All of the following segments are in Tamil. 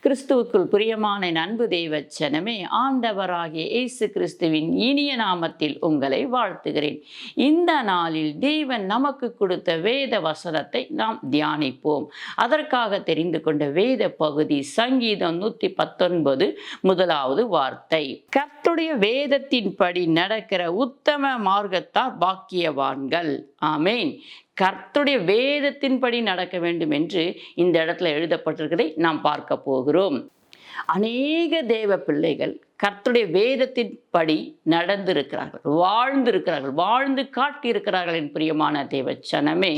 கிறிஸ்துவுக்குள் பிரியமான நண்பு அன்பு தெய்வச்சனமே ஆண்டவராகிய இயேசு கிறிஸ்துவின் இனிய நாமத்தில் உங்களை வாழ்த்துகிறேன். இந்த நாளில் தேவன் நமக்கு கொடுத்த வேத வசனத்தை நாம் தியானிப்போம். அதற்காக தெரிந்து கொண்ட வேத பகுதி சங்கீதம் நூற்றி பத்தொன்பது முதலாவது வார்த்தை. கர்த்துடைய வேதத்தின்படி நடக்கிற உத்தம மார்க்கத்தார் பாக்கியவான்கள். ஆமேன். கர்த்துடைய வேதத்தின்படி நடக்க வேண்டும் என்று இந்த இடத்துல எழுதப்பட்டிருக்கிறதை நாம் பார்க்க போகிறோம். அநேக தேவ பிள்ளைகள் கர்த்துடைய வேதத்தின்படி நடந்திருக்கிறார்கள் வாழ்ந்திருக்கிறார்கள் வாழ்ந்து காட்டியிருக்கிறார்கள் என் பிரியமான தேவச்சனமே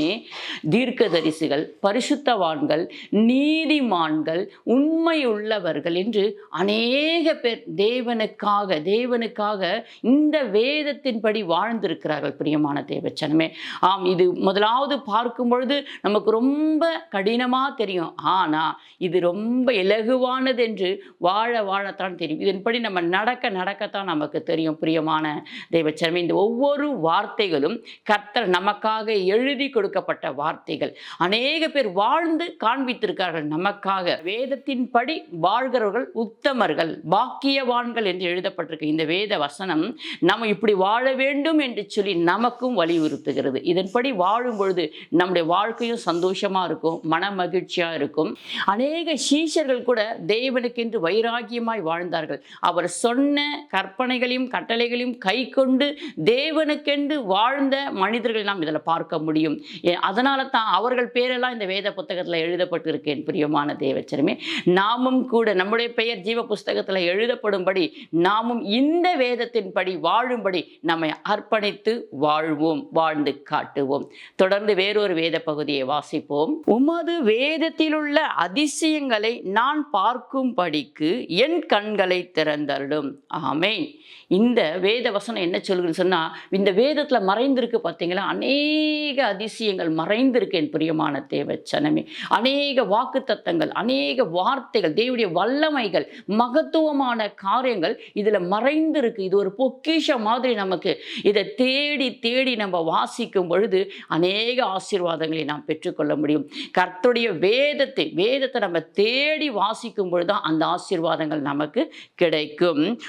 தீர்க்கதரிசிகள் பரிசுத்தவான்கள் நீதிமான்கள் உண்மை உள்ளவர்கள் என்று அநேக பேர் தேவனுக்காக தேவனுக்காக இந்த வேதத்தின்படி வாழ்ந்திருக்கிறார்கள் பிரியமான தேவச்சனமே ஆம் இது முதலாவது பார்க்கும் பொழுது நமக்கு ரொம்ப கடினமாக தெரியும். ஆனால் இது ரொம்ப இலகுவானது என்று வாழ வாழத்தான் தெரியும். இதன்படி நம்ம நடக்க நடக்கத்தான் நமக்கு தெரியும் பிரியமான தெய்வச்சனமே இந்த ஒவ்வொரு வார்த்தைகளும் கர்த்தர் நமக்காக எழுதி கொடுக்கப்பட்ட வார்த்தைகள். அநேக பேர் வாழ்ந்து காண்பித்திருக்கார்கள் நமக்காக. வேதத்தின்படி வாழ்கிறவர்கள் உத்தமர்கள் பாக்கியவான்கள் என்று எழுதப்பட்டிருக்கு. இந்த வேத வசனம் நம்ம இப்படி வாழ வேண்டும் என்று சொல்லி நமக்கும் வலியுறுத்துகிறது. இதன்படி வாழும் பொழுது நம்முடைய வாழ்க்கையும் சந்தோஷமா இருக்கும் மன மகிழ்ச்சியாக இருக்கும். அநேக சீஷர்கள் கூட தேவனுக்கென்று வைராகியமாய் வாழ்ந்தார்கள். அவர் சொன்ன கற்பனைகளையும் கட்டளைகளையும் கை கொண்டு தேவனுக்கென்று வாழ்ந்த மனிதர்கள் நாம் இதில் பார்க்க முடியும். அதனால தான் அவர்கள் பேரெல்லாம் இந்த வேத புத்தகத்தில் எழுதப்பட்டிருக்கேன் பிரியமான தேவச்சரமே. நாமும் கூட நம்முடைய பெயர் ஜீவ புஸ்தகத்தில் எழுதப்படும்படி நாமும் இந்த வேதத்தின்படி வாழும்படி நம்மை அர்ப்பணித்து வாழ்வோம் வாழ்ந்து காட்டுவோம். தொடர்ந்து வேறொரு வேத பகுதியை வாசிப்போம். உமது வேதத்தில் உள்ள அதிசயங்களை நான் பார்க்கும்படிக்கு என் கண்களை திறந்து திறந்தருடும் ஆமேன். இந்த வேத வசனம் என்ன சொல்கிறது சொன்னால் இந்த வேதத்தில் மறைந்திருக்கு பார்த்தீங்களா அநேக அதிசயங்கள் மறைந்திருக்கு என் பிரியமான தேவச்சனமே. அநேக வாக்குத்தத்தங்கள் அநேக வார்த்தைகள் தேவடைய வல்லமைகள் மகத்துவமான காரியங்கள் இதில் மறைந்திருக்கு. இது ஒரு பொக்கிஷம் மாதிரி நமக்கு இதை தேடி தேடி நம்ம வாசிக்கும் பொழுது அநேக ஆசீர்வாதங்களை நாம் பெற்றுக்கொள்ள முடியும். கர்த்துடைய வேதத்தை வேதத்தை நம்ம தேடி வாசிக்கும் பொழுது அந்த ஆசீர்வாதங்கள் நமக்கு கிடைக்கும்.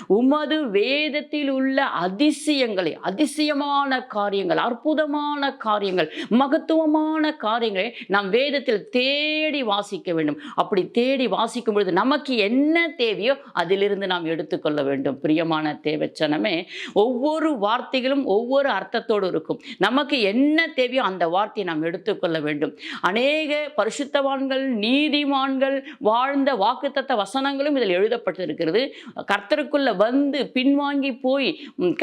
உமது வேதத்தில் உள்ள அதிசயங்களை அதிசயமான காரியங்கள் அற்புதமான காரியங்கள் மகத்துவமான காரியங்களை நாம் வேதத்தில் தேடி வாசிக்க வேண்டும். அப்படி தேடி வாசிக்கும் பொழுது நமக்கு என்ன தேவையோ அதிலிருந்து நாம் எடுத்துக்கொள்ள வேண்டும். பிரியமான தேவச்சனமே ஒவ்வொரு வார்த்தைகளும் ஒவ்வொரு அர்த்தத்தோடு இருக்கும். நமக்கு என்ன தேவையோ அந்த வார்த்தையை நாம் எடுத்துக்கொள்ள வேண்டும். அநேக பரிசுத்தவான்கள் நீதிமான்கள் வாழ்ந்த வாக்குத்தத்த வசனங்களும் இதில் எழுதப்பட்டிருக்கிறது. கர்த்தருக்குள்ள வந்து பின்வாங்கி போய்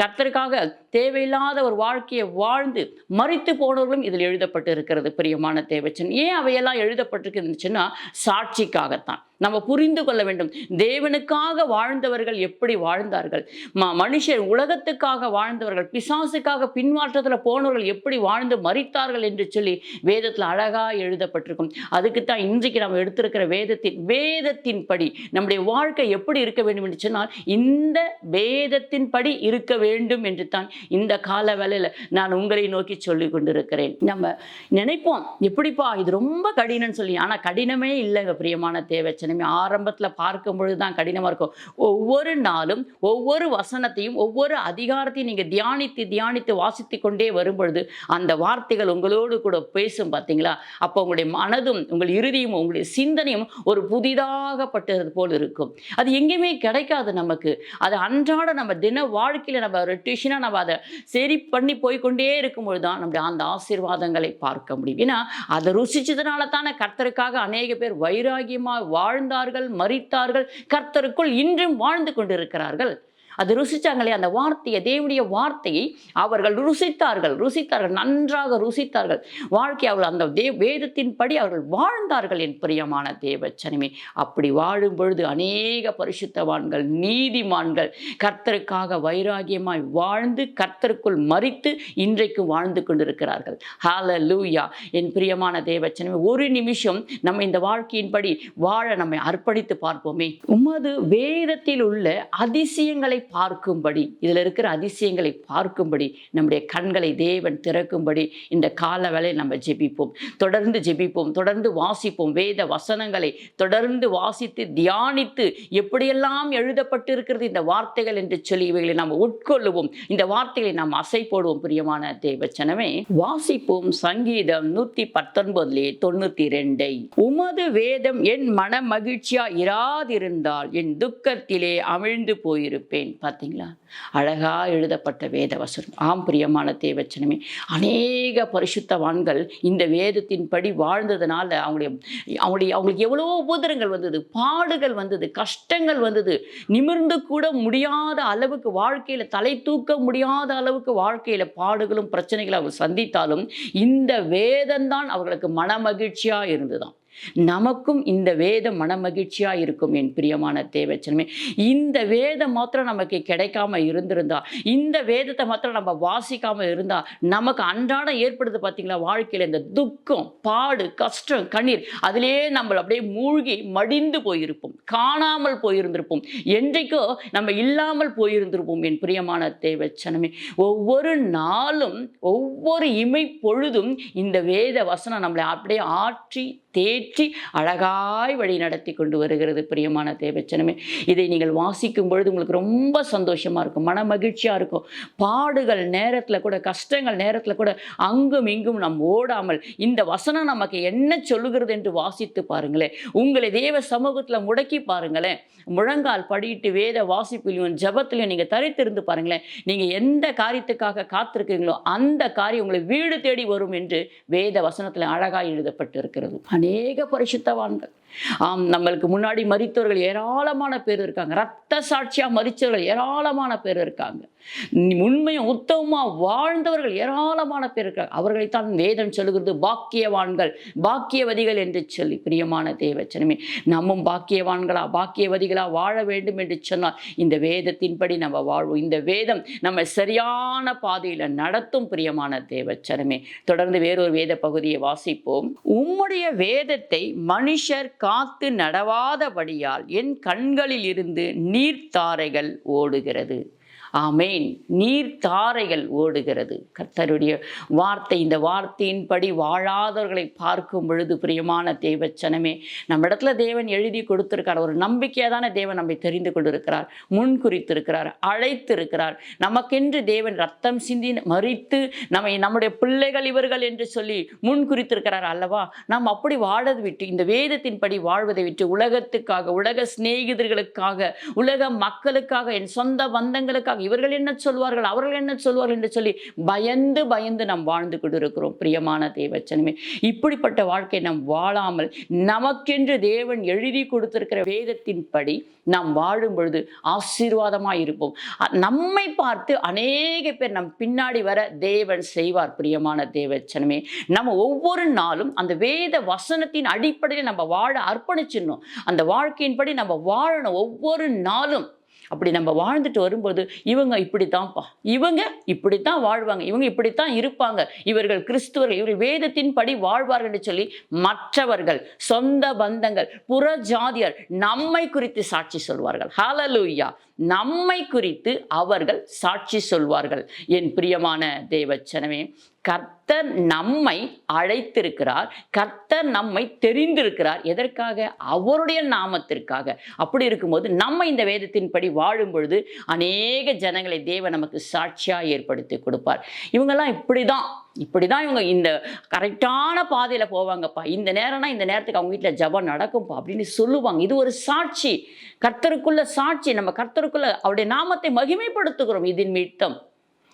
கர்த்தருக்காக தேவையில்லாத ஒரு வாழ்க்கையை வாழ்ந்து மறித்து போனவர்களும் இதில் எழுதப்பட்டு இருக்கிறது பிரியமான தேவச்சன். ஏன் அவையெல்லாம் எழுதப்பட்டிருக்குதுன்னு சாட்சிக்காகத்தான். நம்ம புரிந்து கொள்ள வேண்டும் தேவனுக்காக வாழ்ந்தவர்கள் எப்படி வாழ்ந்தார்கள்? ம மனுஷர் உலகத்துக்காக வாழ்ந்தவர்கள் பிசாசுக்காக பின்மாற்றத்தில் போனவர்கள் எப்படி வாழ்ந்து மறித்தார்கள் என்று சொல்லி வேதத்தில் அழகாக எழுதப்பட்டிருக்கும். அதுக்கு தான் இன்றைக்கு நம்ம எடுத்திருக்கிற வேதத்தின் வேதத்தின்படி நம்முடைய வாழ்க்கை எப்படி இருக்க வேண்டும் என்று சொன்னால் இந்த வேதத்தின்படி இருக்க வேண்டும் என்று தான் இந்த கால வேலையில் நான் உங்களை நோக்கி சொல்லி கொண்டிருக்கிறேன். நம்ம நினைப்போம் எப்படிப்பா இது ரொம்ப கடினம்னு சொல்லி ஆனால் கடினமே இல்லைங்க பிரியமான தேவச்சனமே. ஆரம்பத்தில் பார்க்கும் பொழுது தான் கடினமாக இருக்கும். ஒவ்வொரு நாளும் ஒவ்வொரு வசனத்தையும் ஒவ்வொரு அதிகாரத்தையும் நீங்கள் தியானித்து தியானித்து வாசித்து கொண்டே வரும்பொழுது அந்த வார்த்தைகள் உங்களோடு கூட பேசும் பார்த்தீங்களா அப்போ உங்களுடைய மனதும் உங்கள் இறுதியும் உங்களுடைய சிந்தனையும் ஒரு புதிதாகப்பட்டது போல் இருக்கும். அது எங்கேயுமே கிடைக்காது நமக்கு. அது அன்றாட நம்ம தின வாழ்க்கையில் நம்ம ரொட்டேஷனாக நம்ம அதை சரி பண்ணி போய்கொண்டே இருக்கும்பொழுது தான் நம்முடைய அந்த ஆசீர்வாதங்களை பார்க்க முடியும். ஏன்னா அதை ருசிச்சதுனால தானே கர்த்தருக்காக அநேக பேர் வைராகியமாக வாழ்ந்தார்கள் மறித்தார்கள் கர்த்தருக்குள் இன்றும் வாழ்ந்து கொண்டிருக்கிறார்கள். அது ருசிச்சாங்களே அந்த வார்த்தையை தேவனுடைய வார்த்தையை அவர்கள் ருசித்தார்கள். ருசித்தார்கள் நன்றாக ருசித்தார்கள். வாழ்க்கை அவர்கள் அந்த தே வேதத்தின்படி அவர்கள் வாழ்ந்தார்கள் என் பிரியமான தேவச்சனமே. அப்படி வாழும் பொழுது அநேக பரிசுத்தவான்கள் நீதிமான்கள் கர்த்தருக்காக வைராகியமாய் வாழ்ந்து கர்த்தருக்குள் மறித்து இன்றைக்கு வாழ்ந்து கொண்டிருக்கிறார்கள். ஹால லூயா என் பிரியமான தேவச்சனமே ஒரு நிமிஷம் நம்ம இந்த வாழ்க்கையின்படி வாழ நம்மை அர்ப்பணித்து பார்ப்போமே. உமது வேதத்தில் உள்ள அதிசயங்களை பார்க்கும்படி இதில் இருக்கிற அதிசயங்களை பார்க்கும்படி நம்முடைய கண்களை தேவன் திறக்கும்படி இந்த கால வேளையில் நம்ம ஜெபிப்போம். தொடர்ந்து ஜெபிப்போம் தொடர்ந்து வாசிப்போம் வேத வசனங்களை தொடர்ந்து வாசித்து தியானித்து எப்படியெல்லாம் எழுதப்பட்டிருக்கிறது இந்த வார்த்தைகள் என்று சொல்லி இவைகளை நாம் உட்கொள்ளுவோம். இந்த வார்த்தைகளை நாம் அசை போடுவோம் பிரியமான தேவச்சனமே. வாசிப்போம் சங்கீதம் நூத்தி பத்தொன்பதுலே தொண்ணூத்தி ரெண்டை உமது வேதம் என் மன மகிழ்ச்சியா இராதிருந்தால் என் துக்கத்திலே அமிழ்ந்து போயிருப்பேன். பார்த்தீங்களா? அழகா எழுதப்பட்ட வேத வசனம் ஆம் பிரியமான தேவச்சனமே. அநேக பரிசுத்தவான்கள் இந்த வேதத்தின்படி வாழ்ந்ததுனால அவங்களுடைய அவங்களுடைய அவங்களுக்கு எவ்வளோ உபோதரங்கள் வந்தது பாடுகள் வந்தது கஷ்டங்கள் வந்தது. நிமிர்ந்து கூட முடியாத அளவுக்கு வாழ்க்கையில் தலை தூக்க முடியாத அளவுக்கு வாழ்க்கையில் பாடுகளும் பிரச்சனைகளும் அவர் சந்தித்தாலும் இந்த வேதம்தான் அவர்களுக்கு மனமகிழ்ச்சியாக இருந்துதான் நமக்கும் இந்த வேதம் மனமகிழ்ச்சியா இருக்கும் என் பிரியமான தேவச்சனமே. இந்த வேதம் மாத்திரம் நமக்கு கிடைக்காம இருந்திருந்தா இந்த வேதத்தை மாத்திரம் நம்ம வாசிக்காம இருந்தா நமக்கு அன்றாடம் ஏற்படுது பார்த்தீங்களா வாழ்க்கையில இந்த துக்கம் பாடு கஷ்டம் கண்ணீர் அதிலே நம்ம அப்படியே மூழ்கி மடிந்து போயிருப்போம். காணாமல் போயிருந்திருப்போம். என்றைக்கோ நம்ம இல்லாமல் போயிருந்திருப்போம் என் பிரியமான தேவச்சனமே. ஒவ்வொரு நாளும் ஒவ்வொரு இமை பொழுதும் இந்த வேத வசனம் நம்மளை அப்படியே ஆற்றி தேடி தேற்றி அழகாய் வழி நடத்தி கொண்டு வருகிறது பிரியமான தேவச்சனமே. இதை நீங்கள் வாசிக்கும் பொழுது உங்களுக்கு ரொம்ப சந்தோஷமா இருக்கும் மன மகிழ்ச்சியாக இருக்கும். பாடுகள் நேரத்துல கூட கஷ்டங்கள் நேரத்துல கூட அங்கும் இங்கும் நாம் ஓடாமல் இந்த வசனம் நமக்கு என்ன சொல்லுகிறது என்று வாசித்து பாருங்களேன். உங்களை தேவ சமூகத்துல முடக்கி பாருங்களேன். முழங்கால் படியிட்டு வேத வாசிப்பிலையும் ஜபத்திலையும் நீங்க தரித்திருந்து பாருங்களேன். நீங்க எந்த காரியத்துக்காக காத்திருக்கீங்களோ அந்த காரியம் உங்களை வீடு தேடி வரும் என்று வேத வசனத்துல அழகாக எழுதப்பட்டு இருக்கிறது அநேக பரிசுத்தவான்கள் ஆம் நம்மளுக்கு முன்னாடி மறித்தவர்கள் ஏராளமான பேர் இருக்காங்க. ரத்த சாட்சியா மறித்தவர்கள் ஏராளமான பேர் இருக்காங்க. உண்மையும் உத்தமமாக வாழ்ந்தவர்கள் ஏராளமான பேர் இருக்காங்க. அவர்களைத்தான் வேதம் சொல்லுகிறது பாக்கியவான்கள் பாக்கியவதிகள் என்று சொல்லி. பிரியமான தேவச்சனமே நம்மும் பாக்கியவான்களா பாக்கியவதிகளா வாழ வேண்டும் என்று சொன்னால் இந்த வேதத்தின்படி நம்ம வாழ்வோம். இந்த வேதம் நம்ம சரியான பாதையில் நடத்தும் பிரியமான தேவச்சனமே. தொடர்ந்து வேறொரு வேத பகுதியை வாசிப்போம். உம்முடைய வேதத்தை மனுஷர் காத்து நடவாதபடியால் என் கண்களில் இருந்து நீர்த்தாரைகள் ஓடுகிறது. ஆமேன். நீர் தாரைகள் ஓடுகிறது. கர்த்தருடைய வார்த்தை இந்த வார்த்தையின்படி வாழாதவர்களை பார்க்கும் பொழுது பிரியமான தேவச்சனமே நம்ம இடத்துல தேவன் எழுதி கொடுத்திருக்கார். ஒரு நம்பிக்கையாக தானே தேவன் நம்மை தெரிந்து கொண்டிருக்கிறார் முன் குறித்திருக்கிறார் அழைத்திருக்கிறார். நமக்கென்று தேவன் ரத்தம் சிந்தி மறித்து நம்மை நம்முடைய பிள்ளைகள் இவர்கள் என்று சொல்லி முன் குறித்திருக்கிறார் அல்லவா? நாம் அப்படி வாழது விட்டு இந்த வேதத்தின்படி வாழ்வதை விட்டு உலகத்துக்காக உலக சிநேகிதர்களுக்காக உலக மக்களுக்காக என் சொந்த பந்தங்களுக்காக இவர்கள் என்ன சொல்வார்கள்? அவர்கள் என்ன சொல்வார்கள் என்று சொல்லி பயந்து பயந்து நாம் வாழ்ந்து கொண்டிருக்கிறோம். பிரியமான தேவச்சனமே இப்படிப்பட்ட வாழ்க்கை நாம் வாழாமல் நமக்கென்று தேவன் எழுதி கொடுத்திருக்கிற வேதத்தின்படி நாம் வாழும் பொழுது ஆசீர்வாதமாக இருப்போம். நம்மை பார்த்து அநேக பேர் நம் பின்னாடி வர தேவன் செய்வார். பிரியமான தேவச்சனமே நம்ம ஒவ்வொரு நாளும் அந்த வேத வசனத்தின் அடிப்படையில் நம்ம வாழ அர்ப்பணிச்சிடணும். அந்த வாழ்க்கையின்படி நம்ம வாழணும். ஒவ்வொரு நாளும் அப்படி நம்ம வாழ்ந்துட்டு வரும்போது இவங்க இப்படித்தான்ப்பா. இவங்க இப்படித்தான் வாழ்வாங்க. இவங்க இப்படித்தான் இருப்பாங்க. இவர்கள் கிறிஸ்துவர்கள் இவர்கள் வேதத்தின்படி வாழ்வார்கள் என்று சொல்லி மற்றவர்கள் சொந்த பந்தங்கள் புற ஜாதியர் நம்மை குறித்து சாட்சி சொல்வார்கள். ஹலலூயா நம்மை குறித்து அவர்கள் சாட்சி சொல்வார்கள். என் பிரியமான தேவச்சனமே கர்த்தர் நம்மை அழைத்திருக்கிறார் கர்த்தர் நம்மை தெரிந்திருக்கிறார். எதற்காக? அவருடைய நாமத்திற்காக. அப்படி இருக்கும்போது நம்ம இந்த வேதத்தின்படி வாழும் பொழுது அநேக ஜனங்களை தேவன் நமக்கு சாட்சியாக ஏற்படுத்தி கொடுப்பார். இவங்கெல்லாம் இப்படி தான் இப்படி தான் இவங்க இந்த கரெக்டான பாதையில் போவாங்கப்பா. இந்த நேரம்னா இந்த நேரத்துக்கு அவங்க வீட்டில் ஜபம் நடக்கும்ப்பா அப்படின்னு சொல்லுவாங்க. இது ஒரு சாட்சி. கர்த்தருக்குள்ள சாட்சி. நம்ம கர்த்தருக்குள்ள அவருடைய நாமத்தை மகிமைப்படுத்துகிறோம். இதன் மித்தம்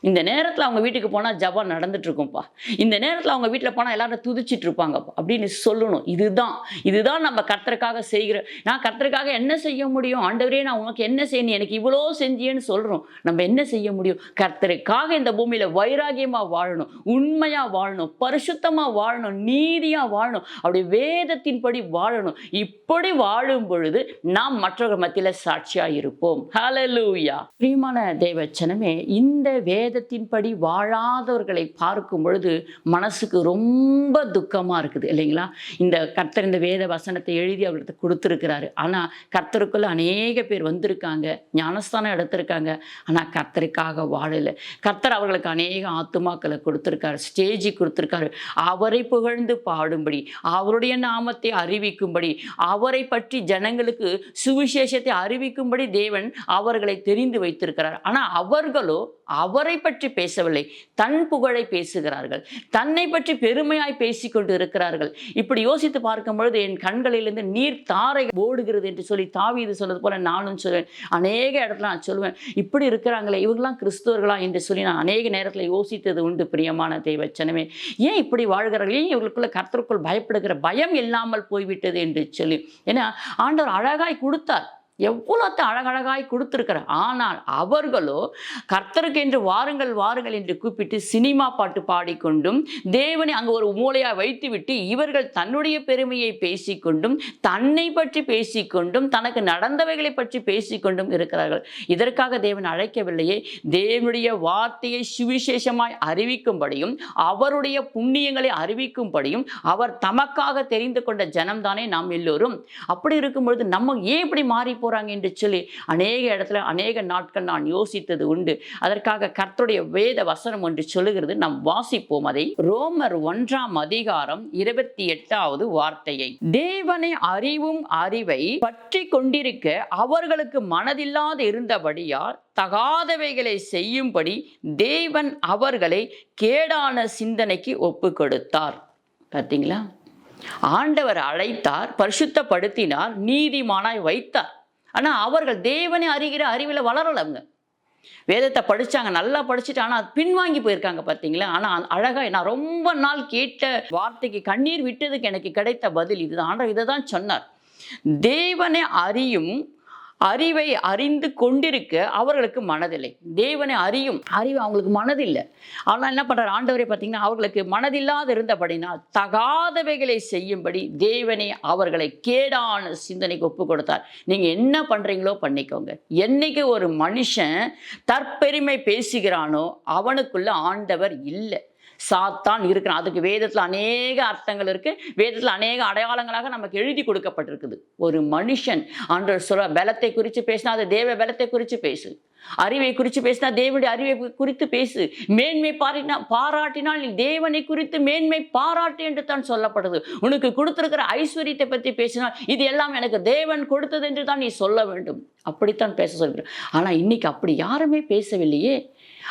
இந்த நேரத்தில் அவங்க வீட்டுக்கு போனால் ஜபம் நடந்துட்டுருக்கும்ப்பா. இந்த நேரத்தில் அவங்க வீட்டில் போனால் எல்லாரும் துதிச்சிட்டு இருப்பாங்கப்பா அப்படின்னு சொல்லணும். இதுதான். இதுதான் நம்ம கர்த்தருக்காக செய்கிற நான் கர்த்தருக்காக என்ன செய்ய முடியும்? ஆண்டவரே நான் உனக்கு என்ன செய்யணும் எனக்கு இவ்வளோ செஞ்சியேன்னு சொல்கிறோம் நம்ம என்ன செய்ய முடியும்? கர்த்தருக்காக இந்த பூமியில் வைராகியமாக வாழணும். உண்மையாக வாழணும். பரிசுத்தமாக வாழணும். நீதியாக வாழணும். அப்படி வேதத்தின்படி வாழணும். இப்படி வாழும் பொழுது நாம் மற்றவர்கள் மத்தியில் சாட்சியாக இருப்போம் ஹலலூயா பிரியமான தேவச்சனமே இந்த வேத வேதத்தின்படி வாழாதவர்களை பார்க்கும் பொழுது மனசுக்கு ரொம்ப துக்கமாக இருக்குது இல்லைங்களா? இந்த கர்த்தர் இந்த வேத வசனத்தை எழுதி அவர்கிட்ட கொடுத்துருக்கிறாரு. ஆனால் கர்த்தருக்குள்ள அநேக பேர் வந்திருக்காங்க ஞானஸ்தானம் எடுத்திருக்காங்க. ஆனால் கர்த்தருக்காக வாழலை. கர்த்தர் அவர்களுக்கு அநேக ஆத்துமாக்களை கொடுத்துருக்காரு ஸ்டேஜி கொடுத்துருக்காரு. அவரை புகழ்ந்து பாடும்படி அவருடைய நாமத்தை அறிவிக்கும்படி அவரை பற்றி ஜனங்களுக்கு சுவிசேஷத்தை அறிவிக்கும்படி தேவன் அவர்களை தெரிந்து வைத்திருக்கிறார். ஆனால் அவர்களோ அவரை பற்றி பேசவில்லை. தன் புகழை பேசுகிறார்கள். தன்னை பற்றி பெருமையாய் பேசிக்கொண்டு இருக்கிறார்கள். இப்படி யோசித்து பார்க்கும் பொழுது என் கண்களிலிருந்து நீர் தாரை ஓடுகிறது என்று சொல்லி தாவீது சொன்னது போல நானும் சொல்வேன். அநேக இடத்துல நான் சொல்லுவேன் இப்படி இருக்கிறாங்களே இவங்களாம் கிறிஸ்துவர்களா என்று சொல்லி நான் அநேக நேரத்தில் யோசித்தது உண்டு பிரியமான தெய்வச்சனமே ஏன் இப்படி வாழ்கிறார்கள்? ஏன் இவர்களுக்குள்ள கர்த்தருக்குள் பயப்படுகிற பயம் இல்லாமல் போய்விட்டது என்று சொல்லி. ஏன்னா ஆண்டவர் அழகாய் கொடுத்தார். எவ்வளோத்தை அழகழகாய் கொடுத்துருக்கிறார். ஆனால் அவர்களோ கர்த்தருக்கு என்று வாருங்கள் வாருங்கள் என்று கூப்பிட்டு சினிமா பாட்டு பாடிக்கொண்டும் தேவனை அங்கே ஒரு மூளையாக வைத்துவிட்டு இவர்கள் தன்னுடைய பெருமையை பேசிக்கொண்டும் தன்னை பற்றி பேசிக்கொண்டும் தனக்கு நடந்தவைகளை பற்றி பேசிக்கொண்டும் இருக்கிறார்கள். இதற்காக தேவன் அழைக்கவில்லையே. தேவனுடைய வார்த்தையை சுவிசேஷமாய் அறிவிக்கும்படியும் அவருடைய புண்ணியங்களை அறிவிக்கும்படியும் அவர் தமக்காக தெரிந்து கொண்ட ஜனம்தானே நாம் எல்லோரும். அப்படி இருக்கும் பொழுது நம்ம ஏன் இப்படி மாறி போகிறாங்க என்று சொல்லி அநேக இடத்துல அநேக நாட்கள் நான் யோசித்தது உண்டு. அதற்காக கர்த்தருடைய வேத வசனம் என்று சொல்லுகிறது. நாம் வாசிப்போம் அதை. ரோமர் ஒன்றாம் அதிகாரம் இருபத்தி எட்டாவது வார்த்தையை. தேவனை அறிவும் அறிவை பற்றி கொண்டிருக்க அவர்களுக்கு மனதில்லாது இருந்தபடியால் தகாதவைகளை செய்யும்படி தேவன் அவர்களை கேடான சிந்தனைக்கு ஒப்பு கொடுத்தார் பார்த்தீங்களா ஆண்டவர் அழைத்தார் பரிசுத்தப்படுத்தினார் நீதிமானாய் வைத்தார். ஆனால் அவர்கள் தேவனை அறிகிற அறிவில் வளரலங்க வேதத்தை படிச்சாங்க நல்லா படிச்சுட்டு ஆனால் பின்வாங்கி போயிருக்காங்க பார்த்தீங்களா ஆனால் அழகாக நான் ரொம்ப நாள் கேட்ட வார்த்தைக்கு கண்ணீர் விட்டதுக்கு எனக்கு கிடைத்த பதில் இதுதான். ஆனால் இதை தான் சொன்னார். தேவனை அறியும் அறிவை அறிந்து கொண்டிருக்க அவர்களுக்கு மனதில்லை. தேவனை அறியும் அறிவு அவங்களுக்கு மனதில்லை. ஆனால் என்ன பண்ணுறார் ஆண்டவரை பார்த்தீங்கன்னா அவர்களுக்கு மனதில்லாது இருந்தபடினால் தகாதவைகளை செய்யும்படி தேவனை அவர்களை கேடான சிந்தனைக்கு ஒப்பு கொடுத்தார். நீங்கள் என்ன பண்ணுறீங்களோ பண்ணிக்கோங்க. என்னைக்கு ஒரு மனுஷன் தற்பெருமை பேசுகிறானோ அவனுக்குள்ள ஆண்டவர் இல்லை. சாத்தான் இருக்கிறான். அதுக்கு வேதத்தில் அநேக அர்த்தங்கள் இருக்குது வேதத்தில் அநேக அடையாளங்களாக நமக்கு எழுதி கொடுக்கப்பட்டிருக்குது. ஒரு மனுஷன் ஆண்டவர் சொல்ல பலத்தை குறித்து பேசினா அது தேவ பலத்தை குறித்து பேசு. அறிவை குறித்து பேசினா தேவனுடைய அறிவை குறித்து பேசு. மேன்மை பாராட்டினா பாராட்டினால் நீ தேவனை குறித்து மேன்மை பாராட்டு என்று தான் சொல்லப்படுது. உனக்கு கொடுத்திருக்கிற ஐஸ்வர்யத்தை பற்றி பேசினால் இது எல்லாம் எனக்கு தேவன் கொடுத்தது என்று தான் நீ சொல்ல வேண்டும். அப்படித்தான் பேச சொல்கிறேன் ஆனால் இன்னைக்கு அப்படி யாருமே பேசவில்லையே.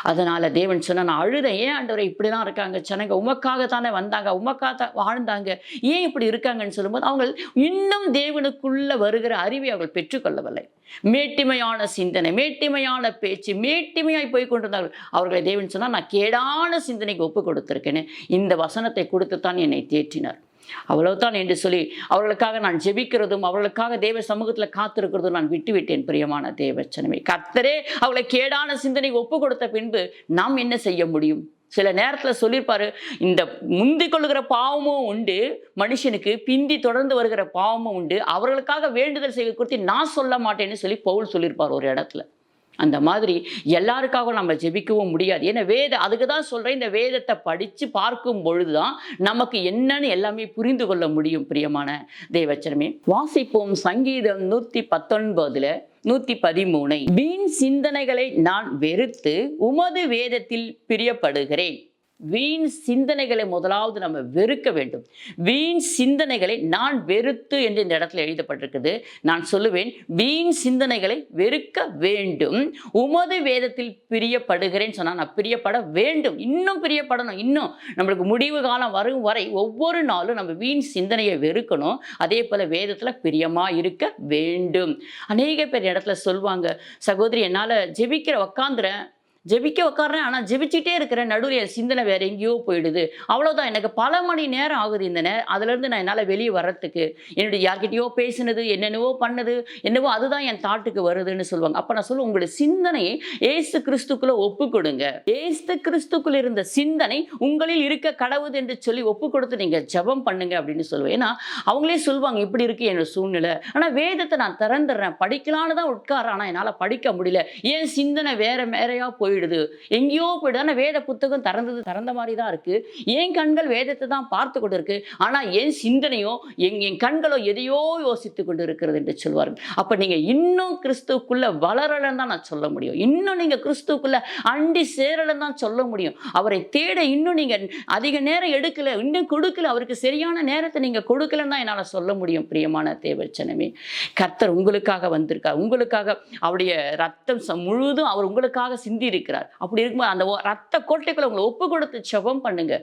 அதனால் தேவன் சொன்ன நான் அழுதேன். ஏன் ஆண்டவரை இப்படிலாம் இருக்காங்க? ஜனங்க உமக்காக தானே வந்தாங்க. உமக்காக தான் வாழ்ந்தாங்க. ஏன் இப்படி இருக்காங்கன்னு சொல்லும்போது அவங்க இன்னும் தேவனுக்குள்ளே வருகிற அறிவை அவர்கள் பெற்றுக்கொள்ளவில்லை. மேட்டிமையான சிந்தனை மேட்டிமையான பேச்சு மேட்டிமையாய் போய் கொண்டிருந்தார்கள். அவர்களை தேவன் சொன்னால் நான் கேடான சிந்தனைக்கு ஒப்பு கொடுத்துருக்கேன்னு இந்த வசனத்தை கொடுத்து தான் என்னை தேற்றினார். அவ்வளவுதான் என்று சொல்லி அவர்களுக்காக நான் ஜெபிக்கிறதும் அவர்களுக்காக தேவ சமூகத்தில் காத்திருக்கிறதும் நான் விட்டுவிட்டேன் பிரியமான தேவச்சனமே கர்த்தரே அவளை கேடான சிந்தனை ஒப்பு கொடுத்த பின்பு நாம் என்ன செய்ய முடியும்? சில நேரத்தில் சொல்லியிருப்பாரு இந்த முந்தி கொள்ளுகிற பாவமும் உண்டு மனுஷனுக்கு பிந்தி தொடர்ந்து வருகிற பாவமும் உண்டு அவர்களுக்காக வேண்டுதல் செய்வது குறித்து நான் சொல்ல மாட்டேன்னு சொல்லி பவுல் சொல்லியிருப்பார் ஒரு இடத்துல. அந்த மாதிரி எல்லாருக்காகவும் நம்ம ஜெபிக்கவும் முடியாது. ஏன்னா வேத அதுக்கு தான் சொல்கிறேன் இந்த வேதத்தை படித்து பார்க்கும் பொழுது தான் நமக்கு என்னன்னு எல்லாமே புரிந்து கொள்ள முடியும் பிரியமான தேவச்சரமே வாசிப்போம் சங்கீதம் நூற்றி பத்தொன்பதில் நூற்றி பதிமூணை வீண் சிந்தனைகளை நான் வெறுத்து உமது வேதத்தில் பிரியப்படுகிறேன். வீண் சிந்தனைகளை முதலாவது நம்ம வெறுக்க வேண்டும். வீண் சிந்தனைகளை நான் வெறுத்து என்று இந்த இடத்துல எழுதப்பட்டிருக்குது. நான் சொல்லுவேன் வீண் சிந்தனைகளை வெறுக்க வேண்டும். உமது வேதத்தில் பிரியப்படுகிறேன் சொன்னால் நான் பிரியப்பட வேண்டும். இன்னும் பிரியப்படணும் இன்னும். நம்மளுக்கு முடிவு காலம் வரும் வரை ஒவ்வொரு நாளும் நம்ம வீண் சிந்தனையை வெறுக்கணும். அதே போல் வேதத்தில் பிரியமாக இருக்க வேண்டும். அநேக பேர் இடத்துல சொல்லுவாங்க சகோதரி என்னால் ஜெபிக்கிற உக்காந்துறேன். ஜெபிக்க உட்கார்றேன் ஆனால் ஜெபிச்சுட்டே இருக்கிற நடுவில் என் சிந்தனை வேற எங்கேயோ போயிடுது. அவ்வளோதான் எனக்கு பல மணி நேரம் ஆகுது இந்த நே அதுலேருந்து நான் என்னால் வெளியே வர்றதுக்கு. என்னுடைய யார்கிட்டயோ பேசினது என்னென்னவோ பண்ணது என்னவோ அதுதான் என் தாட்டுக்கு வருதுன்னு சொல்லுவாங்க. அப்போ நான் சொல்லுவேன் உங்களுடைய சிந்தனையை ஏசு கிறிஸ்துக்குள்ளே ஒப்பு கொடுங்க. ஏசு கிறிஸ்துக்குள்ள இருந்த சிந்தனை உங்களில் இருக்க கடவுது என்று சொல்லி ஒப்பு கொடுத்து நீங்கள் ஜெபம் பண்ணுங்க அப்படின்னு சொல்லுவேன். ஏன்னா அவங்களே சொல்லுவாங்க இப்படி இருக்கு என்னோட சூழ்நிலை. ஆனால் வேதத்தை நான் திறந்துடுறேன். படிக்கலான்னு தான் உட்காரேன் ஆனால் என்னால் படிக்க முடியல. ஏன் சிந்தனை வேற வேறையாக போய் போயிடுது. எங்கேயோ போயிடுது. ஆனால் வேத புத்தகம் திறந்தது திறந்த மாதிரி தான் இருக்கு. என் கண்கள் வேதத்தை தான் பார்த்து கொண்டு இருக்கு ஆனால் என் சிந்தனையோ என் என் கண்களோ எதையோ யோசித்து கொண்டு இருக்கிறது என்று சொல்வார் அப்போ நீங்கள் இன்னும் கிறிஸ்துவுக்குள்ள வளரலன்னு தான் நான் சொல்ல முடியும். இன்னும் நீங்கள் கிறிஸ்துவுக்குள்ள அண்டி சேரலன்னு தான் சொல்ல முடியும். அவரை தேட இன்னும் நீங்கள் அதிக நேரம் எடுக்கல இன்னும் கொடுக்கல அவருக்கு சரியான நேரத்தை நீங்கள் கொடுக்கலன்னு தான் என்னால் சொல்ல முடியும் பிரியமான தேவச்சனமே. கர்த்தர் உங்களுக்காக வந்திருக்கார். உங்களுக்காக அவருடைய ரத்தம் முழுதும் அவர் உங்களுக்காக சிந்தி இருக்கிறார் அப்படி இருக்கும்போது அந்த ரத்த கோட்டைக்குள்ள உங்களை ஒப்பு கொடுத்து செபம் பண்ணுங்க.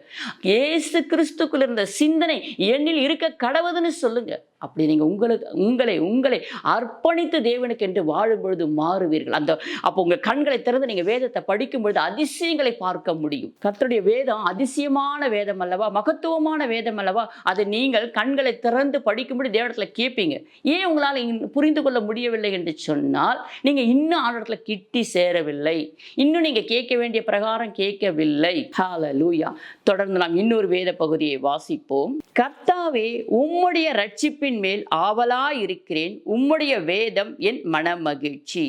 ஏசு கிறிஸ்துக்குள்ள இருந்த சிந்தனை எண்ணில் இருக்க கடவுதுன்னு சொல்லுங்க. அப்படி நீங்க உங்களுக்கு உங்களை உங்களை அர்ப்பணித்து தேவனுக்கு என்று வாழும் பொழுது மாறுவீர்கள். அந்த அப்போ உங்க கண்களை திறந்து நீங்க வேதத்தை படிக்கும் பொழுது அதிசயங்களை பார்க்க முடியும். கத்தருடைய வேதம் அதிசயமான வேதம் அல்லவா? மகத்துவமான வேதம் அல்லவா? அதை நீங்கள் கண்களை திறந்து படிக்கும்படி தேவனத்துல கேட்பீங்க ஏன் உங்களால் புரிந்து கொள்ள முடியவில்லை என்று சொன்னால் நீங்க இன்னும் ஆண்டத்துல கிட்டி சேரவில்லை. இன்னும் நீங்கள் கேட்க வேண்டிய பிரகாரம் கேட்கவில்லை. ஹalleluya தொடர்ந்து நாம் இன்னொரு வேத பகுதியை வாசிப்போம். கர்த்தாவே உம்முடைய ரட்சிப்பின் மேல் ஆவலா இருக்கிறேன் உம்முடைய வேதம் என் மனமகிழ்ச்சி.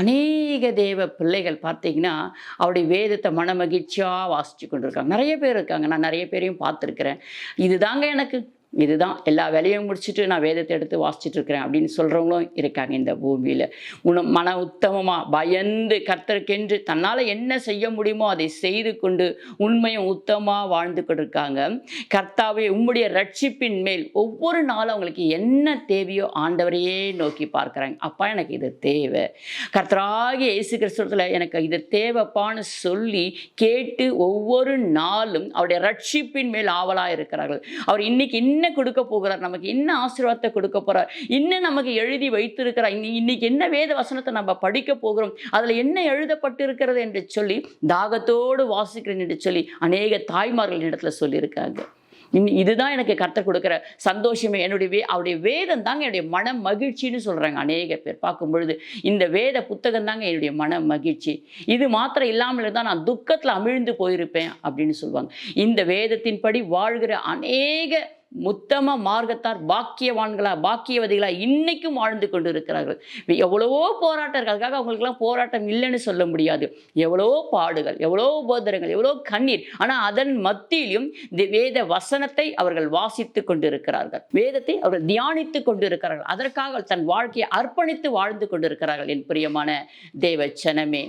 அநேக தேவ பிள்ளைகள் பார்த்தீங்கன்னா அவருடைய வேதத்தை மனமகிழ்ச்சியாக வாசித்து கொண்டிருக்காங்க. நிறைய பேர் இருக்காங்க. நான் நிறைய பேரையும் பார்த்துருக்குறேன். இதுதாங்க எனக்கு இதுதான் எல்லா வேலையும் முடிச்சுட்டு நான் வேதத்தை எடுத்து வாசிச்சுட்டு இருக்கிறேன் அப்படின்னு சொல்கிறவங்களும் இருக்காங்க இந்த பூமியில். உன மன உத்தமமாக பயந்து கர்த்தருக்கென்று தன்னால் என்ன செய்ய முடியுமோ அதை செய்து கொண்டு உண்மையும் உத்தமமாக வாழ்ந்து கொண்டிருக்காங்க. கர்த்தாவே உம்முடைய ரட்சிப்பின் மேல் ஒவ்வொரு நாளும் அவங்களுக்கு என்ன தேவையோ ஆண்டவரையே நோக்கி பார்க்குறாங்க. அப்பா எனக்கு இது தேவை. கர்த்தராகிய இயேசு கிறிஸ்துவத்தில் எனக்கு இது தேவைப்பான்னு சொல்லி கேட்டு ஒவ்வொரு நாளும் அவருடைய ரட்சிப்பின் மேல் ஆவலாக இருக்கிறார்கள். அவர் இன்னைக்கு என்ன கொடுக்க போகிறார்? நமக்கு என்ன ஆசீர்வாதத்தை கொடுக்க போகிறார் இன்னும் நமக்கு எழுதி வைத்திருக்கிறார்? இன்னைக்கு என்ன வேத வசனத்தை நம்ம படிக்க போகிறோம்? அதில் என்ன எழுதப்பட்டிருக்கிறது என்று சொல்லி தாகத்தோடு வாசிக்கிறேன் என்று சொல்லி அநேக தாய்மார்கள் இடத்துல சொல்லியிருக்காங்க. இனி இதுதான் எனக்கு கருத்தை கொடுக்குற சந்தோஷமே. என்னுடைய வே அவருடைய வேதம் தாங்க என்னுடைய மன மகிழ்ச்சின்னு சொல்கிறாங்க அநேக பேர். பார்க்கும் பொழுது இந்த வேத புத்தகம் தாங்க என்னுடைய மன மகிழ்ச்சி. இது மாத்திரம் இல்லாமல் இருந்தால் நான் துக்கத்தில் அமிழ்ந்து போயிருப்பேன் அப்படின்னு சொல்லுவாங்க. இந்த வேதத்தின்படி வாழ்கிற அநேக முத்தம மார்க்கத்தார் பாக்கியவான்களா பாக்கியவதிகளா இன்னைக்கும் வாழ்ந்து கொண்டு இருக்கிறார்கள் எவ்வளவோ போராட்டம் அதுக்காக அவங்களுக்கெல்லாம் போராட்டம் இல்லைன்னு சொல்ல முடியாது. எவ்வளவோ பாடுகள் எவ்வளோ உபோதரங்கள் எவ்வளோ கண்ணீர். ஆனால் அதன் மத்தியிலும் வேத வசனத்தை அவர்கள் வாசித்து கொண்டிருக்கிறார்கள். வேதத்தை அவர்கள் தியானித்து கொண்டிருக்கிறார்கள். அதற்காக தன் வாழ்க்கையை அர்ப்பணித்து வாழ்ந்து கொண்டிருக்கிறார்கள் என் பிரியமான தேவச்சனமே.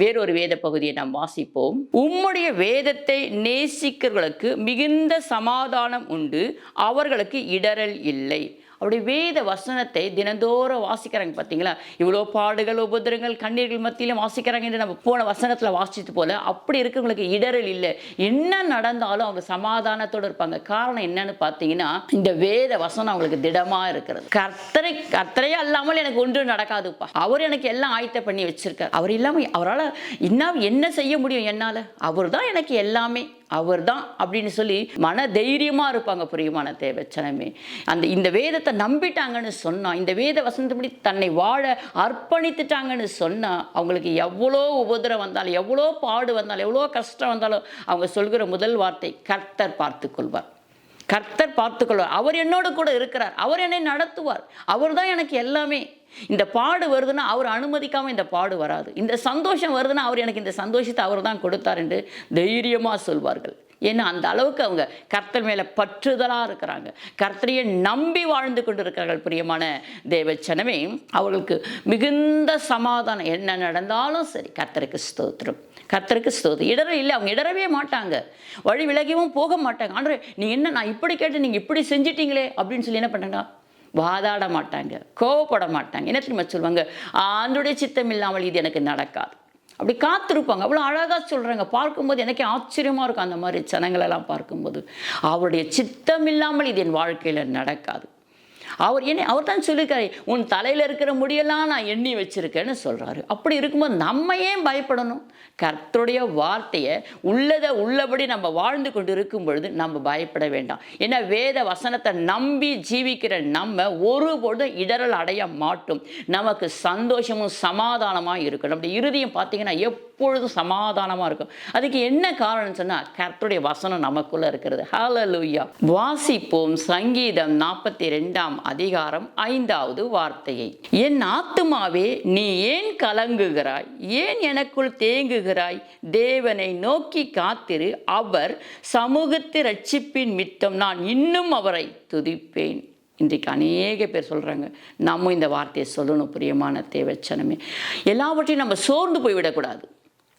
வேறொரு வேத பகுதியை நாம் வாசிப்போம். உம்முடைய வேதத்தை நேசிக்கிறவர்களுக்கு மிகுந்த சமாதானம் உண்டு. அவர்களுக்கு இடரல் இல்லை. அவருடைய வேத வசனத்தை தினந்தோறும் வாசிக்கிறாங்க பார்த்தீங்களா? இவ்வளோ பாடுகள் உபதிரங்கள் கண்ணீர்கள் மத்தியிலும் வாசிக்கிறாங்க என்று நம்ம போன வசனத்தில் வாசித்து போல அப்படி இருக்கிறவங்களுக்கு இடரல் இல்லை. என்ன நடந்தாலும் அவங்க சமாதானத்தோடு இருப்பாங்க. காரணம் என்னன்னு பார்த்தீங்கன்னா இந்த வேத வசனம் அவங்களுக்கு திடமாக இருக்கிறது. கர்த்தரை கர்த்தரையே அல்லாமல் எனக்கு ஒன்றும் நடக்காதுப்பா. அவர் எனக்கு எல்லாம் ஆயத்த பண்ணி வச்சிருக்கார். அவர் இல்லாமல் அவரால் இன்னும் என்ன செய்ய முடியும் என்னால்? அவர் தான் எனக்கு எல்லாமே. அவர் தான் அப்படின்னு சொல்லி மன தைரியமாக இருப்பாங்க பிரியமான தேவச்சனமே அந்த இந்த வேதத்தை நம்பிட்டாங்கன்னு சொன்னால் இந்த வேத வசந்தபடி தன்னை வாழ அர்ப்பணித்துட்டாங்கன்னு சொன்னால் அவங்களுக்கு எவ்வளோ உபதிரம் வந்தாலும் எவ்வளோ பாடு வந்தாலும் எவ்வளோ கஷ்டம் வந்தாலும் அவங்க சொல்கிற முதல் வார்த்தை கர்த்தர் பார்த்துக்கொள்வார். கர்த்தர் பார்த்துக்கொள்வார். அவர் என்னோட கூட இருக்கிறார். அவர் என்னை நடத்துவார். அவர் தான் எனக்கு எல்லாமே. இந்த பாடு வருதுன்னா அவர் அனுமதிக்காமல் இந்த பாடு வராது. இந்த சந்தோஷம் வருதுன்னா அவர் எனக்கு இந்த சந்தோஷத்தை அவர் தான் கொடுத்தார் என்று தைரியமாக சொல்வார்கள். ஏன்னா அந்த அளவுக்கு அவங்க கர்த்தர் மேலே பற்றுதலாக இருக்கிறாங்க. கர்த்தரையை நம்பி வாழ்ந்து கொண்டு இருக்கிறார்கள் பிரியமான தேவச்சனமே. அவர்களுக்கு மிகுந்த சமாதானம் என்ன நடந்தாலும் சரி கர்த்தருக்கு ஸ்தோத்திரம். கர்த்தருக்கு ஸ்தோத்திரம். இடரல் இல்லை அவங்க இடரவே மாட்டாங்க. வழி விலகியும் போக மாட்டாங்க. ஆண்டவரே நீ என்ன நான் இப்படி கேட்டு நீங்கள் இப்படி செஞ்சிட்டீங்களே அப்படின்னு சொல்லி என்ன பண்ணாங்க வாதாட மாட்டாங்க கோவப்பட மாட்டாங்க என்ன தெரியுமா சொல்லுவாங்க ஆண்டுடைய சித்தம் இல்லாமல் இது எனக்கு நடக்காது. அப்படி காத்திருப்பாங்க. அவ்வளோ அழகாக சொல்கிறாங்க பார்க்கும்போது எனக்கே ஆச்சரியமாக இருக்கும். அந்த மாதிரி ஜனங்களெல்லாம் பார்க்கும்போது. அவருடைய சித்தம் இல்லாமல் இது என் வாழ்க்கையில் நடக்காது. அவர் என்ன அவர் தான் சொல்லியிருக்காரு உன் தலையில் இருக்கிற முடியெல்லாம் நான் எண்ணி வச்சிருக்கேன்னு சொல்கிறாரு அப்படி இருக்கும்போது நம்ம ஏன் பயப்படணும்? கர்த்தருடைய வார்த்தையை உள்ளதை உள்ளபடி நம்ம வாழ்ந்து கொண்டு இருக்கும் பொழுது நம்ம பயப்பட வேண்டாம். ஏன்னா வேத வசனத்தை நம்பி ஜீவிக்கிற நம்ம ஒருபொழுதும் இடரல் அடைய மாட்டோம். நமக்கு சந்தோஷமும் சமாதானமாக இருக்கும் நம்முடைய இறுதியும் பார்த்தீங்கன்னா எப்பொழுதும் சமாதானமாக இருக்கும். அதுக்கு என்ன காரணம்னு சொன்னால் கர்த்தருடைய வசனம் நமக்குள்ளே இருக்கிறது. ஹலலூயா வாசிப்போம் சங்கீதம் நாற்பத்தி ரெண்டாம் இரண்டாம் அதிகாரம் ஐந்தாவது வார்த்தையை. என் ஆத்துமாவே நீ ஏன் கலங்குகிறாய்? ஏன் எனக்குள் தேங்குகிறாய்? தேவனை நோக்கி காத்திரு அவர் சமூகத்து ரட்சிப்பின் மித்தம். நான் இன்னும் அவரை துதிப்பேன். இன்றைக்கு அநேக பேர் சொல்கிறாங்க நம்ம இந்த வார்த்தையை சொல்லணும் பிரியமான தேவச்சனமே. எல்லாவற்றையும் நம்ம சோர்ந்து போய்விடக்கூடாது.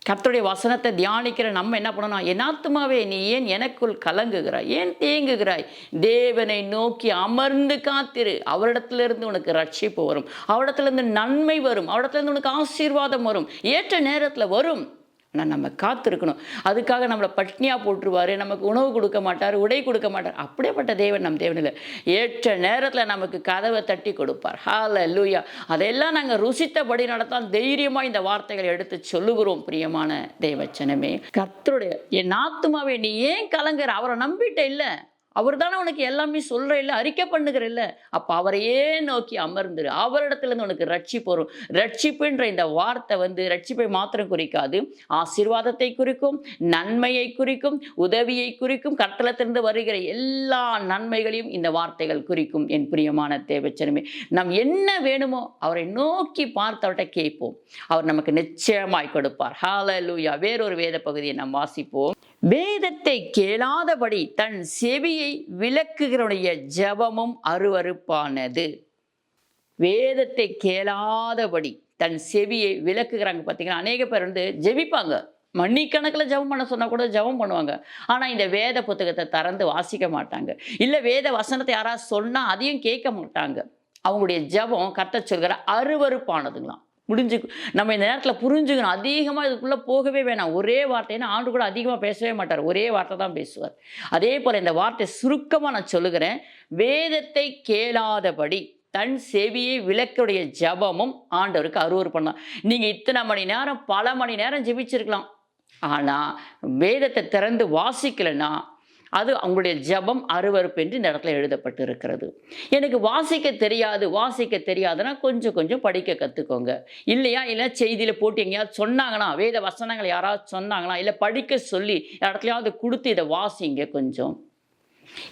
கர்த்தருடைய வசனத்தை தியானிக்கிற நம்ம என்ன பண்ணணும்? என்னத்துமாவே நீ ஏன் எனக்குள் கலங்குகிறாய்? ஏன் தேங்குகிறாய்? தேவனை நோக்கி அமர்ந்து காத்திரு. அவரிடத்துலேருந்து உனக்கு ரட்சிப்பு வரும். அவரிடத்துலேருந்து நன்மை வரும். அவரிடத்துலேருந்து உனக்கு ஆசீர்வாதம் வரும். ஏற்ற நேரத்தில் வரும். ஆனால் நம்ம காத்திருக்கணும். அதுக்காக நம்மளை பட்னியாக போட்டுருவார் நமக்கு உணவு கொடுக்க மாட்டார் உடை கொடுக்க மாட்டார். அப்படியேப்பட்ட தேவன் நம் தேவன் இல்லை. ஏற்ற நேரத்தில் நமக்கு கதவை தட்டி கொடுப்பார். ஹால லூயா அதையெல்லாம் நாங்கள் ருசித்தபடி நடத்தால் தைரியமாக இந்த வார்த்தைகளை எடுத்து சொல்லுகிறோம் பிரியமான தேவச்சனமே. கத்தருடைய என் ஆத்துமாவே நீ ஏன் கலங்குற? அவரை நம்பிட்ட இல்லை. அவர் தானே உனக்கு எல்லாமே சொல்கிற இல்லை அறிக்கை பண்ணுகிற இல்லை அப்போ அவரையே நோக்கி அமர்ந்துரு. அவரிடத்துலேருந்து உனக்கு ரட்சிப்பு வரும். ரட்சிப்புன்ற இந்த வார்த்தை வந்து ரட்சிப்பை மாத்திரம் குறிக்காது. ஆசீர்வாதத்தை குறிக்கும் நன்மையை குறிக்கும் உதவியை குறிக்கும் கட்டளத்திலிருந்து வருகிற எல்லா நன்மைகளையும் இந்த வார்த்தைகள் குறிக்கும் என் பிரியமான தேவச்சனமே. நாம் என்ன வேணுமோ அவரை நோக்கி பார்த்து அவர்கிட்ட கேட்போம். அவர் நமக்கு நிச்சயமாய் கொடுப்பார். ஹalleluya வேறொரு வேத பகுதியை நாம் வாசிப்போம். வேதத்தை கேளாதபடி தன் செவியை விளக்குகிறனுடைய ஜெபமும் அருவருப்பானது. வேதத்தை கேளாதபடி தன் செவியை விளக்குகிறாங்க பார்த்தீங்கன்னா அநேக பேர் வந்து ஜெபிப்பாங்க. மணிக்கணக்கில் ஜெபம் பண்ண சொன்னால் கூட ஜெபம் பண்ணுவாங்க. ஆனால் இந்த வேத புத்தகத்தை திறந்து வாசிக்க மாட்டாங்க. இல்லை வேத வசனத்தை யாராவது சொன்னால் அதையும் கேட்க மாட்டாங்க. அவங்களுடைய ஜெபம் கத்த சொல்கிற அருவருப்பானதுங்களாம். முடிஞ்சு நம்ம இந்த நேரத்தில் புரிஞ்சுக்கணும். அதிகமாக இதுக்குள்ளே போகவே வேணாம். ஒரே வார்த்தைன்னா ஆண்டு கூட அதிகமாக பேசவே மாட்டார். ஒரே வார்த்தை தான் பேசுவார். அதே போல் இந்த வார்த்தை சுருக்கமாக நான் சொல்லுகிறேன். வேதத்தை கேளாதபடி தன் செவியை விளக்குடைய ஜபமும் ஆண்டவருக்கு அறுவர் பண்ணலாம் நீங்கள் இத்தனை மணி நேரம் பல மணி நேரம் ஜெபிச்சிருக்கலாம். ஆனால் வேதத்தை திறந்து வாசிக்கலைன்னா அது அவங்களுடைய ஜபம் அருவறுப்பு என்று இந்த இடத்துல எழுதப்பட்டு இருக்கிறது எனக்கு வாசிக்க தெரியாது வாசிக்க தெரியாதுன்னா கொஞ்சம் கொஞ்சம் படிக்க கற்றுக்கோங்க இல்லையா? இல்லை செய்தியில் போட்டு எங்கேயாவது சொன்னாங்கன்னா வேத வசனங்கள் யாராவது சொன்னாங்களா இல்லை படிக்க சொல்லி இடத்துலையாவது கொடுத்து இதை வாசிங்க கொஞ்சம்.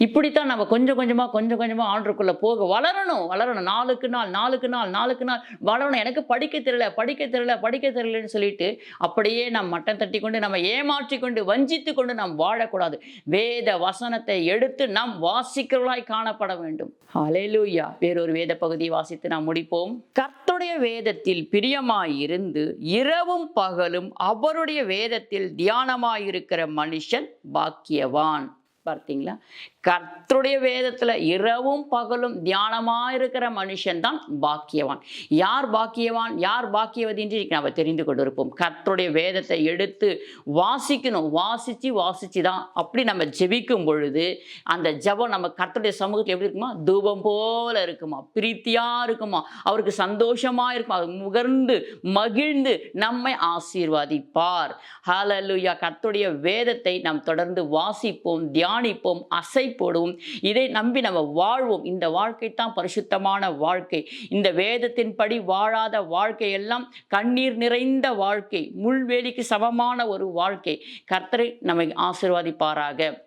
இப்படித்தான் நம்ம கொஞ்சம் கொஞ்சமாக கொஞ்சம் கொஞ்சமாக ஆண்டுக்குள்ளே போக வளரணும் வளரணும். நாளுக்கு நாள் நாளுக்கு நாள் நாளுக்கு நாள் வளரணும். எனக்கு படிக்க தெரியல படிக்க தெரியல படிக்க தெரியலன்னு சொல்லிட்டு அப்படியே நாம் மட்டம் தட்டி கொண்டு நம்ம ஏமாற்றி கொண்டு வஞ்சித்து கொண்டு நாம் வாழக்கூடாது. வேத வசனத்தை எடுத்து நாம் வாசிக்கிறவர்களாய் காணப்பட வேண்டும். அலையிலூயா வேறொரு வேத பகுதியை வாசித்து நாம் முடிப்போம். கர்த்தருடைய வேதத்தில் பிரியமாயிருந்து இரவும் பகலும் அவருடைய வேதத்தில் தியானமாயிருக்கிற மனுஷன் பாக்கியவான். பார்த்தீங்களா? கர்த்தருடைய வேதத்தில் இரவும் பகலும் தியானமாக இருக்கிற மனுஷன்தான் பாக்கியவான். யார் பாக்கியவான்? யார் பாக்கியவதி என்று நம்ம தெரிந்து கொண்டிருப்போம். கர்த்தருடைய வேதத்தை எடுத்து வாசிக்கணும். வாசித்து வாசித்து தான் அப்படி நம்ம ஜெபிக்கும் பொழுது அந்த ஜெபம் நம்ம கர்த்தருடைய சமூகத்தில் எப்படி இருக்குமா? தூபம் போல இருக்குமா? பிரீத்தியாக இருக்குமா? அவருக்கு சந்தோஷமாக இருக்குமா? முகர்ந்து மகிழ்ந்து நம்மை ஆசீர்வாதிப்பார். ஹalleluya கர்த்தருடைய வேதத்தை நாம் தொடர்ந்து வாசிப்போம் தியானிப்போம் அசை போடுவோம் இதை நம்பி நம்ம வாழ்வோம். இந்த வாழ்க்கை தான் பரிசுத்தமான வாழ்க்கை. இந்த வேதத்தின்படி வாழாத வாழ்க்கை எல்லாம் கண்ணீர் நிறைந்த வாழ்க்கை. முள்வேலிக்கு சமமான ஒரு வாழ்க்கை. கர்த்தரை நம்மை ஆசிர்வாதிப்பாராக.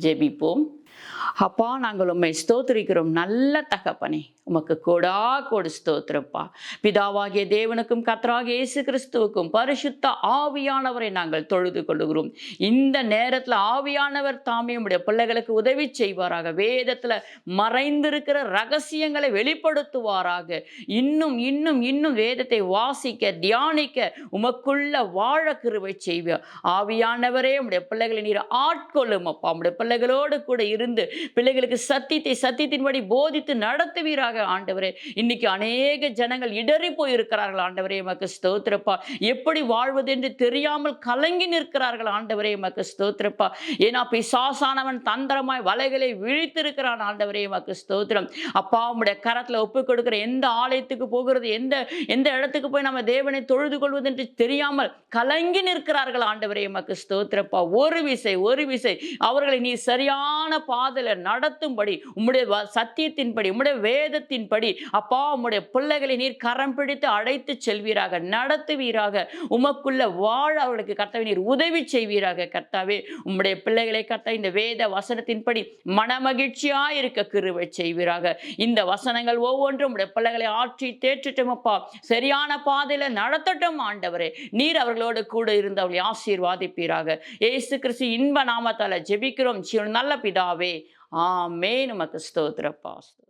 ஜெபிப்போம். அப்பா நாங்கள் உண்மை ஸ்தோத்திரிக்கிறோம். நல்ல தகப்பனே உமக்கு கொடா கோடு ஸ்தோத்திரப்பா. பிதாவாகிய தேவனுக்கும் கர்த்தராகிய இயேசு கிறிஸ்துவுக்கும் பரிசுத்த ஆவியானவரை நாங்கள் தொழுது கொள்ளுகிறோம். இந்த நேரத்தில் ஆவியானவர் தாமே உடைய பிள்ளைகளுக்கு உதவி செய்வாராக. வேதத்தில் மறைந்திருக்கிற ரகசியங்களை வெளிப்படுத்துவாராக. இன்னும் இன்னும் இன்னும் வேதத்தை வாசிக்க தியானிக்க உமக்குள்ள வாழ கிருவை செய்வார். ஆவியானவரே உடைய பிள்ளைகளை நீர் ஆட்கொள்ளும் அப்பா. உடைய பிள்ளைகளோடு கூட இருந்து பிள்ளைகளுக்கு சத்தியத்தை சத்தியத்தின்படி போதித்து நடத்துவீராக ஆண்டவரே. இன்னைக்கு அநேக ஜனங்கள் இடறி போயிருக்கிறார்கள் ஆண்டவரே மக்கு ஸ்தோத்திரப்பா. எப்படி வாழ்வது என்று தெரியாமல் கலங்கி நிற்கிறார்கள் ஆண்டவரே மக்கு ஸ்தோத்திரப்பா. ஏன்னா பிசாசானவன் தந்திரமாய் வலைகளை விழித்திருக்கிறான் ஆண்டவரே மக்கு ஸ்தோத்திரம். அப்பா உடைய கரத்தில் ஒப்பு கொடுக்கிற எந்த ஆலயத்துக்கு போகிறது எந்த எந்த இடத்துக்கு போய் நம்ம தேவனை தொழுது கொள்வது என்று தெரியாமல் கலங்கி நிற்கிறார்கள் ஆண்டவரே மக்கு ஸ்தோத்திரப்பா. ஒரு விசை ஒரு விசை. அவர்களை நீ சரியான பாதையில நடத்தும்படி உம்முடைய சத்தியத்தின்படி உம்முடைய வேதத்தின்படி அப்பா உம்முடைய பிள்ளைகளை நீர் கரம் பிடித்து அழைத்து செல்வீராக நடத்துவீராக. உமக்குள்ள வாழ அவர்களுக்கு கர்த்தாவை நீர் உதவி செய்வீராக கர்த்தாவே. உம்முடைய பிள்ளைகளை கர்த்தா இந்த வேத வசனத்தின்படி மனமகிழ்ச்சியா இருக்க கிருவை செய்வீராக. இந்த வசனங்கள் ஒவ்வொன்றும் உம்முடைய பிள்ளைகளை ஆற்றி தேற்றட்டும் அப்பா. சரியான பாதையில நடத்தட்டும் ஆண்டவரே. நீர் அவர்களோடு கூட இருந்து அவளை ஆசீர்வாதிப்பீராக. இயேசு கிறிஸ்து இன்ப நாமத்தால ஜெபிக்கிறோம். நல்ல பிதாவே. ஆமே நமக்கு ஸ்தோத்திரப்பா